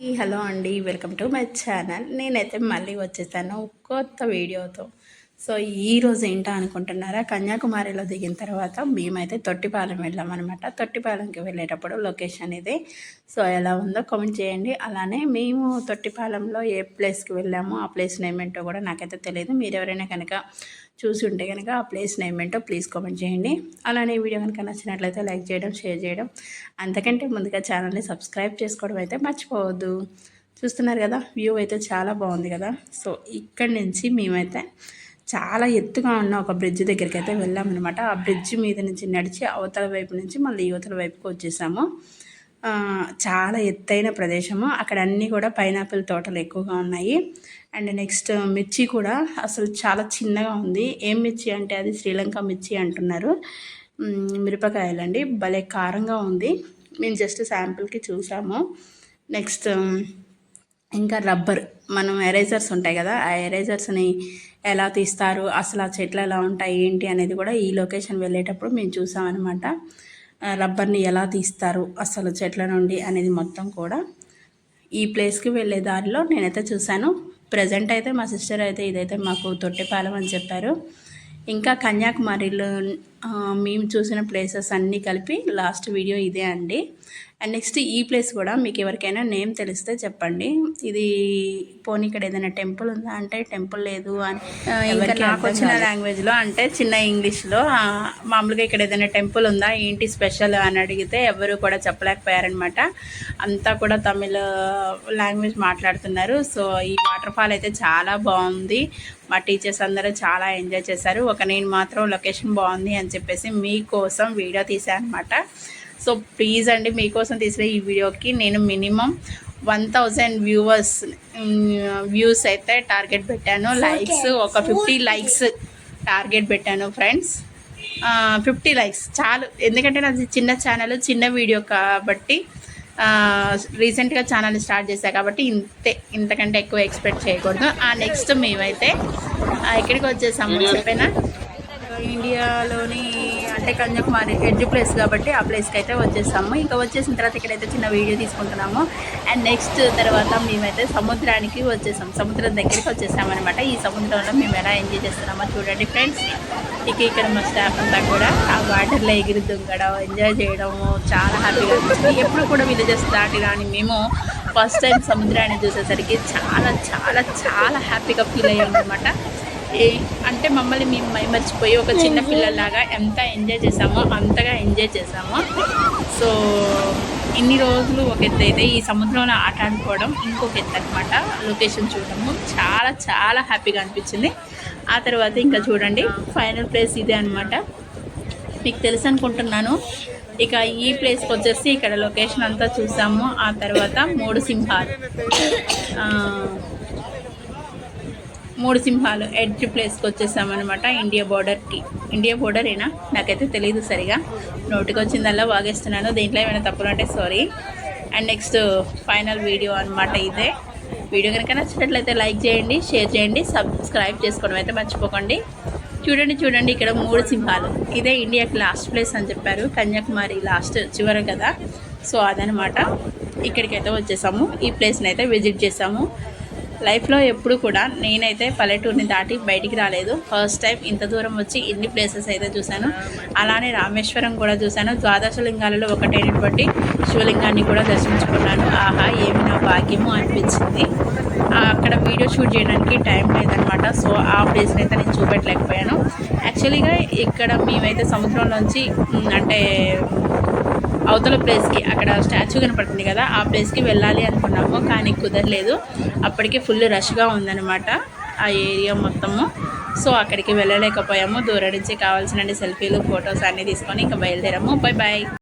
Hello అండి welcome to my channel. నేనైతే మళ్ళీ వచ్చేసాను కొత్త వీడియోతో. సో ఈ రోజు అనుకుంటున్నారా? కన్యాకుమారిలో దిగిన తర్వాత మేమైతే తొట్టిపాలెం వెళ్ళామన్నమాట తొట్టిపాలెంకి వెళ్ళేటప్పుడు లొకేషన్ ఇది. సో ఎలా ఉందో కామెంట్ చేయండి. అలానే మేము తొట్టిపాలెంలో ఏ ప్లేస్కి వెళ్ళామో ఆ ప్లేస్ నేమ్ ఏంటో కూడా నాకైతే తెలియదు మీరు ఎవరైనా కనుక చూసి ఉంటే కనుక ఆ ప్లేస్ నేమ్ ఏంటో ప్లీజ్ కామెంట్ చేయండి. అలానే ఈ వీడియో కనుక నచ్చినట్లయితే లైక్ చేయడం షేర్ చేయడం. అంతకంటే ముందుగా ఛానల్ని సబ్స్క్రైబ్ చేసుకోవడం అయితే మర్చిపోవద్దు. చూస్తున్నారు కదా వ్యూ అయితే చాలా బాగుంది కదా. సో ఇక్కడి నుంచి మేమైతే చాలా ఎత్తుగా ఉన్న ఒక బ్రిడ్జ్ దగ్గరికి అయితే వెళ్ళామన్నమాట. ఆ బ్రిడ్జ్ మీద నుంచి నడిచి అవతల వైపు నుంచి మళ్ళీ యువతల వైపుకి వచ్చేసాము. చాలా ఎత్తైన ప్రదేశము. అక్కడ అన్నీ కూడా పైనాపిల్ తోటలు ఎక్కువగా ఉన్నాయి. అండ్ నెక్స్ట్ మిర్చి కూడా అసలు చాలా చిన్నగా ఉంది. ఏం మిర్చి అంటే అది శ్రీలంక మిర్చి అంటున్నారు. మిరపకాయలండి. భలే కారంగా ఉంది. మేము జస్ట్ శాంపుల్కి చూసాము. నెక్స్ట్ ఇంకా రబ్బర్ మనం ఎరేజర్స్ ఉంటాయి కదా ఆ ఎరేజర్స్ని ఎలా తీస్తారు అసలు ఆ చెట్లు ఎలా ఉంటాయి ఏంటి అనేది కూడా ఈ లొకేషన్ వెళ్ళేటప్పుడు మేము చూసామన్నమాట రబ్బర్ని ఎలా తీస్తారు అసలు చెట్ల నుండి అనేది మొత్తం కూడా. ఈ ప్లేస్కి వెళ్ళే దారిలో నేనైతే చూశాను. ప్రజెంట్ అయితే మా సిస్టర్ అయితే ఇదైతే మాకు తొట్టెపాలెం అని చెప్పారు. ఇంకా కన్యాకుమారిలో మేము చూసిన ప్లేసెస్ అన్నీ కలిపి లాస్ట్ వీడియో ఇదే అండి. అండ్ నెక్స్ట్ ఈ ప్లేస్ కూడా మీకు ఎవరికైనా నేమ్ తెలిస్తే చెప్పండి. ఇది పోనీ ఇక్కడ ఏదైనా టెంపుల్ ఉందా అంటే టెంపుల్ లేదు అని ఇంకా నాకు వచ్చిన లాంగ్వేజ్లో అంటే చిన్న ఇంగ్లీష్లో మామూలుగా ఇక్కడ ఏదైనా టెంపుల్ ఉందా ఏంటి స్పెషల్ అని అడిగితే ఎవరు కూడా చెప్పలేకపోయారనమాట అంతా కూడా తమిళ లాంగ్వేజ్ మాట్లాడుతున్నారు. సో ఈ వాటర్ ఫాల్ అయితే చాలా బాగుంది. మా టీచర్స్ అందరూ చాలా ఎంజాయ్ చేశారు. ఒక నేను మాత్రం లొకేషన్ బాగుంది అని చెప్పేసి మీకోసం వీడియో తీసాను అనమాట సో ప్లీజ్ అండి మీకోసం తీసిన ఈ వీడియోకి నేను minimum one thousand viewers views అయితే టార్గెట్ పెట్టాను. లైక్స్ ఒక ఫిఫ్టీ లైక్స్ టార్గెట్ పెట్టాను ఫ్రెండ్స్. ఫిఫ్టీ లైక్స్ చాలు. ఎందుకంటే నాది చిన్న ఛానల్ చిన్న వీడియో కాబట్టి రీసెంట్గా ఛానల్ స్టార్ట్ చేశాను కాబట్టి ఇంతే. ఇంతకంటే ఎక్కువ ఎక్స్పెక్ట్ చేయకూడదు. ఆ నెక్స్ట్ మేమైతే ఎక్కడికి వచ్చేసాము? చెప్పిన? ఇండియాలోని అంటే కన్యాకుమారి ఎడ్జ్ ప్లేస్ కాబట్టి ఆ ప్లేస్కి అయితే వచ్చేసాము. ఇంకా వచ్చేసిన తర్వాత ఇక్కడైతే చిన్న వీడియో తీసుకుంటున్నాము. అండ్ నెక్స్ట్ తర్వాత మేమైతే సముద్రానికి వచ్చేసాం. సముద్రం దగ్గరికి వచ్చేసామన్నమాట. ఈ సముద్రంలో మేము ఎలా ఎంజాయ్ చేస్తున్నామో చూడండి ఫ్రెండ్స్ ఇక ఇక్కడ మా స్టాఫ్ అంతా కూడా ఆ వాటర్లో ఎగిరి దుంగడం ఎంజాయ్ చేయడము చాలా హ్యాపీగా అనిపిస్తుంది ఎప్పుడు కూడా విలేజెస్ దాటి కానీ మేము ఫస్ట్ టైం సముద్రాన్ని చూసేసరికి చాలా చాలా చాలా హ్యాపీగా ఫీల్ అయ్యాం అనమాట అంటే మమ్మల్ని మేము మైమర్చిపోయి ఒక చిన్న పిల్లలాగా ఎంత ఎంజాయ్ చేసామో అంతగా ఎంజాయ్ చేసాము సో ఇన్ని రోజులు ఒక ఎత్తు అయితే ఈ సముద్రంలో ఆట ఆడుకోవడం ఇంకొక ఎత్తు అనమాట లొకేషన్ చూడడము చాలా చాలా హ్యాపీగా అనిపించింది. ఆ తర్వాత ఇంకా చూడండి ఫైనల్ ప్లేస్ ఇదే అనమాట మీకు తెలుసు అనుకుంటున్నాను. ఇక ఈ ప్లేస్కి వచ్చేసి ఇక్కడ లొకేషన్ అంతా చూసాము. ఆ తర్వాత మూడు సింహాలు. మూడు సింహాలు ఎడ్జ్ ప్లేస్కి వచ్చేసామన్నమాట ఇండియా బోర్డర్కి. ఇండియా బోర్డరేనా? నాకైతే తెలియదు సరిగా. నోటికి వచ్చిందల్లా వాగేస్తున్నాను. దీంట్లో ఏమైనా తప్పులు అంటే sorry. And next final video అనమాట ఇదే. వీడియో కనుక నచ్చినట్లయితే లైక్ చేయండి షేర్ చేయండి సబ్స్క్రైబ్ చేసుకోవడం అయితే మర్చిపోకండి. చూడండి చూడండి ఇక్కడ మూడు సింహాలు. ఇదే ఇండియాకి లాస్ట్ ప్లేస్ అని చెప్పారు. కన్యాకుమారి లాస్ట్ చివరి కదా. సో అదనమాట ఇక్కడికైతే వచ్చేసాము. ఈ ప్లేస్ని అయితే విజిట్ చేసాము. లైఫ్లో ఎప్పుడు కూడా నేనైతే పల్లెటూరుని దాటి బయటికి రాలేదు. ఫస్ట్ టైం ఇంత దూరం వచ్చి ఇన్ని ప్లేసెస్ అయితే చూశాను. అలానే రామేశ్వరం కూడా చూశాను. ద్వాదశ లింగాలలో ఒకటైనటువంటి శివలింగాన్ని కూడా దర్శించుకున్నాను. ఆహా ఏమి నా భాగ్యము అనిపించింది. అక్కడ వీడియో షూట్ చేయడానికి టైం లేదనమాట సో ఆ ప్లేస్ని అయితే నేను చూపెట్టలేకపోయాను. యాక్చువల్గా ఇక్కడ మేమైతే సముద్రంలోంచి అంటే అవతల ప్లేస్కి అక్కడ స్టాచ్యూ కనపడుతుంది కదా ఆ ప్లేస్కి వెళ్ళాలి అనుకున్నాము కానీ కుదరలేదు. అప్పటికి ఫుల్ రష్గా ఉందన్నమాట ఆ ఏరియా మొత్తము. సో అక్కడికి వెళ్ళలేకపోయాము. దూరం నుంచి కావాల్సిన సెల్ఫీలు ఫొటోస్ అన్నీ తీసుకొని ఇంకా బయలుదేరాము. Bye bye